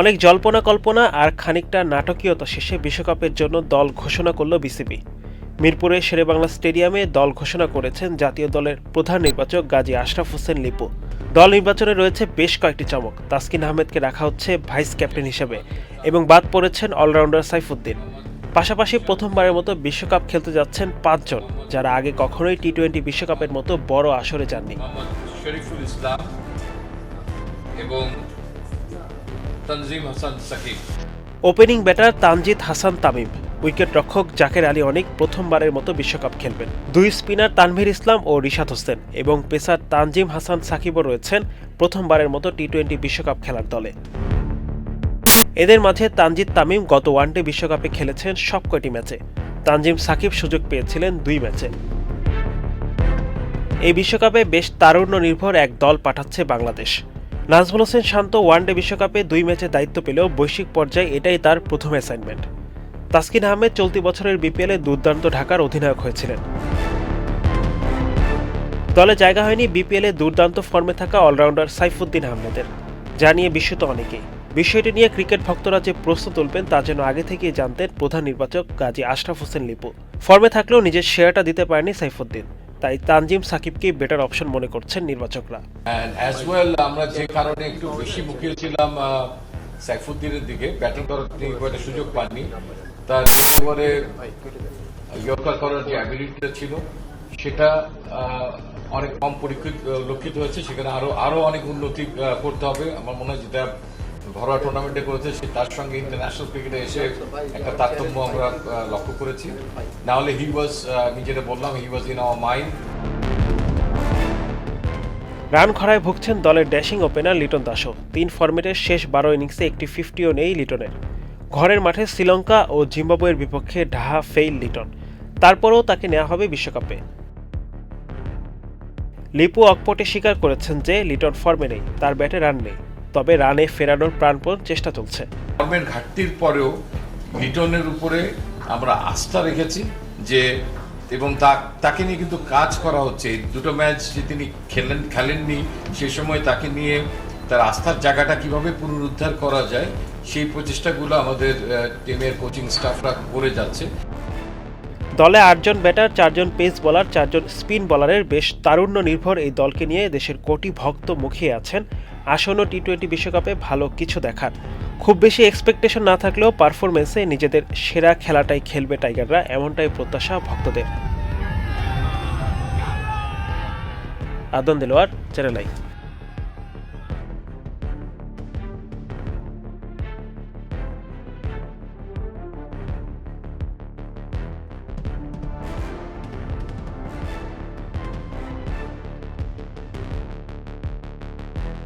অনেক জল্পনা কল্পনা আর খানিকটা নাটকীয়তা শেষে বিশ্বকাপের জন্য দল ঘোষণা করল বিসিবি। মিরপুরে শেরেবাংলা স্টেডিয়ামে দল ঘোষণা করেছেন জাতীয় দলের প্রধান নির্বাচক গাজী আশরাফ হোসেন লিপু। দল নির্বাচনে রয়েছে বেশ কয়েকটি চমক। তাসকিন আহমেদকে রাখা হচ্ছে ভাইস ক্যাপ্টেন হিসেবে এবং বাদ পড়েছেন অলরাউন্ডার সাইফুদ্দিন। পাশাপাশি প্রথমবারের মতো বিশ্বকাপ খেলতে যাচ্ছেন পাঁচজন, যারা আগে কখনোই টি টোয়েন্টি বিশ্বকাপের মতো বড় আসরে যাননি। এবং Tanzim Hasan Sakib. Opening batter Tanjid Hasan Tamim. Wicket রক্ষক জাকের আলী অনেক প্রথমবারের মতো বিশ্বকাপ খেলবেন। দুই স্পিনার তানভীর ইসলাম ও রিশাদ হোসেন এবং পেসার তানজিম হাসান সাকিবও রয়েছেন প্রথমবারের মতো টি টোয়েন্টি বিশ্বকাপ খেলার দলে। এদের মাঝে তানজিদ তামিম গত ওয়ানডে বিশ্বকাপে খেলেছেন সব কয়টি ম্যাচে। তানজিম সাকিব সুযোগ পেয়েছিলেন দুই ম্যাচে। এই বিশ্বকাপে বেশ তারুণ্য নির্ভর এক দল পাঠাচ্ছে বাংলাদেশ। নাজমুল হোসেন শান্ত ওয়ানডে বিশ্বকাপে দুই ম্যাচে দায়িত্ব পেলেও বৈশ্বিক পর্যায়ে এটাই তার প্রথম অ্যাসাইনমেন্ট তাসকিন আহমেদ চলতি বছরের বিপিএলে দুর্দান্ত ঢাকার অধিনায়ক হয়েছিলেন। দলে জায়গা হয়নি বিপিএলে দুর্দান্ত ফর্মে থাকা অলরাউন্ডার সাইফুদ্দিন আহমেদের। যা নিয়ে বিস্মিত অনেকেই। বিষয়টি নিয়ে ক্রিকেট ভক্তরা যে প্রশ্ন তুলবেন তা যেন আগে থেকেই জানতেন প্রধান নির্বাচক গাজী আশরাফ হোসেন লিপু। ফর্মে থাকলেও নিজের শেয়ারটা দিতে পারেনি সাইফুদ্দিন। তাই তানজিম সাকিবকেই বেটার অপশন মনে করছেন নির্বাচকরা। আমরা যে কারণে একটু বেশি ছিলাম সাইফুদ্দিনের দিকে ব্যাটিং করার সুযোগ পাননি। তার ইয়র্কার করার যে অ্যাবিলিটিটা ছিল, সেটা অনেক কম পরীক্ষিত, লক্ষিত হয়েছে। সেখানে আরও আরও অনেক উন্নতি করতে হবে। আমার মনে হয় যেটা ঘরোয়া টুর্নামেন্টে করেছে, সে তার সঙ্গে ইন্টারন্যাশনাল ক্রিকেটে এসে একটা তারতম্য আমরা লক্ষ্য করেছি। না হলে হি ওয়াজ আমি যেটা বললাম he was in our mind run খরায় ভুগছেন দলের ড্যাশিং ওপেনার লিটন দাসও। তিন ফরম্যাটের শেষ বারো ইনিংসে একটি ফিফটিও নেই লিটনের। ঘরের মাঠে শ্রীলঙ্কা ও জিম্বাবুয়ের বিপক্ষে ঢাহা ফেইল লিটন। তারপরেও তাকে নেওয়া হবে বিশ্বকাপে। লিপু অকপটে স্বীকার করেছেন যে লিটন ফর্মে নেই, তার ব্যাটে রান নেই। তবে রানে ফেরানোর প্রাণপণ চেষ্টা চলছে। ফর্মের ঘাটতির পরেও লিটনের উপরে আমরা আস্থা রেখেছি যে, এবং তাকে নিয়ে কিন্তু কাজ করা হচ্ছে। দুটো ম্যাচ যে তিনি খেলেন, খেলেননি, সে সময় তাকে নিয়ে তার আস্থার জায়গাটা কীভাবে পুনরুদ্ধার করা যায়, সেই প্রচেষ্টাগুলো আমাদের টিমের কোচিং স্টাফরা করে যাচ্ছে। দলে আটজন ব্যাটার, চারজন পেস বলার, চারজন স্পিন বলারের বেশ তারুণ্য নির্ভর এই দলকে নিয়ে দেশের কোটি ভক্ত মুখিয়ে আছেন। আসন্ন টি টোয়েন্টি বিশ্বকাপে ভালো কিছু দেখার। খুব বেশি এক্সপেকটেশন না থাকলেও পারফরমেন্সে নিজেদের সেরা খেলাটাই খেলবে টাইগাররা, এমনটাই প্রত্যাশা ভক্তদের। আদন দেলোয়ার চ্যানেল